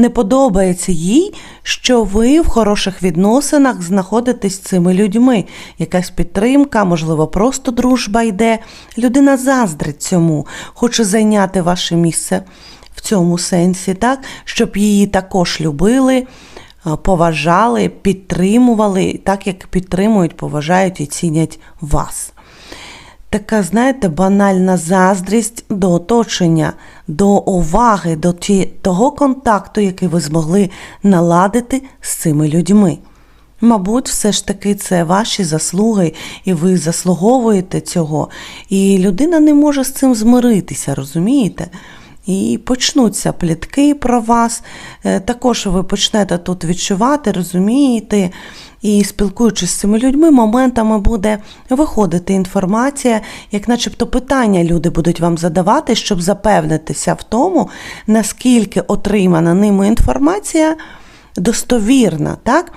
Не подобається їй, що ви в хороших відносинах знаходитесь з цими людьми. Якась підтримка, можливо, просто дружба йде. Людина заздрить цьому, хоче зайняти ваше місце в цьому сенсі, так, щоб її також любили, е, поважали, підтримували, так як підтримують, поважають і цінять вас. Така, знаєте, банальна заздрість до оточення, до уваги, до того контакту, який ви змогли наладити з цими людьми. Мабуть, все ж таки це ваші заслуги, і ви заслуговуєте цього. І людина не може з цим змиритися, розумієте? І почнуться плітки про вас. Е, Також ви почнете тут відчувати, розумієте. І спілкуючись з цими людьми, моментами буде виходити інформація, як начебто питання люди будуть вам задавати, щоб запевнитися в тому, наскільки отримана ними інформація достовірна, так?